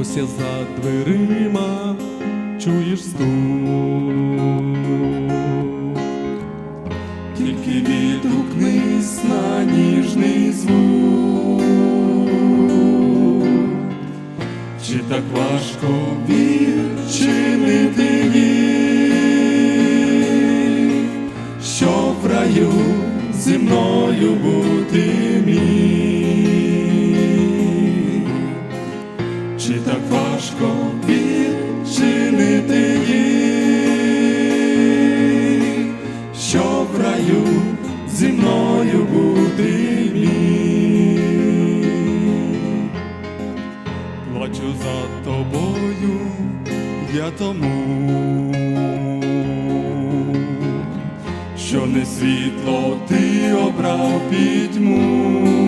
Ось я за дверима чуєш стук, тільки відгукнись на ніжний звук, чи так важко відчинити їх, що в раю зі мною бути міг, чи так важко відчинити їх, що в раю зі мною бути міг. Плачу за тобою, я тому, що не світло ти обрав пітьму.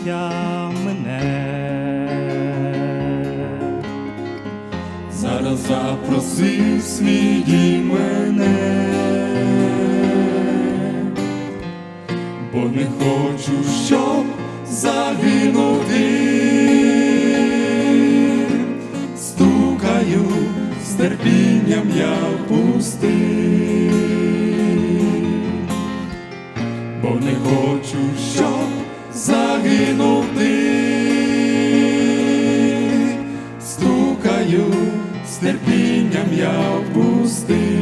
життя мене. Зараз запросив свій дім мене, бо не хочу, щоб загинути. Стукаю з терпінням я в пустий, бо не хочу, терпінням я в пустий.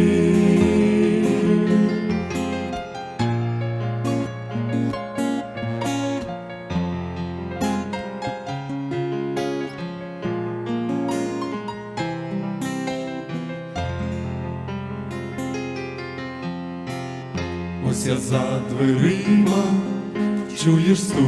Ось я за дверима чуєш стук,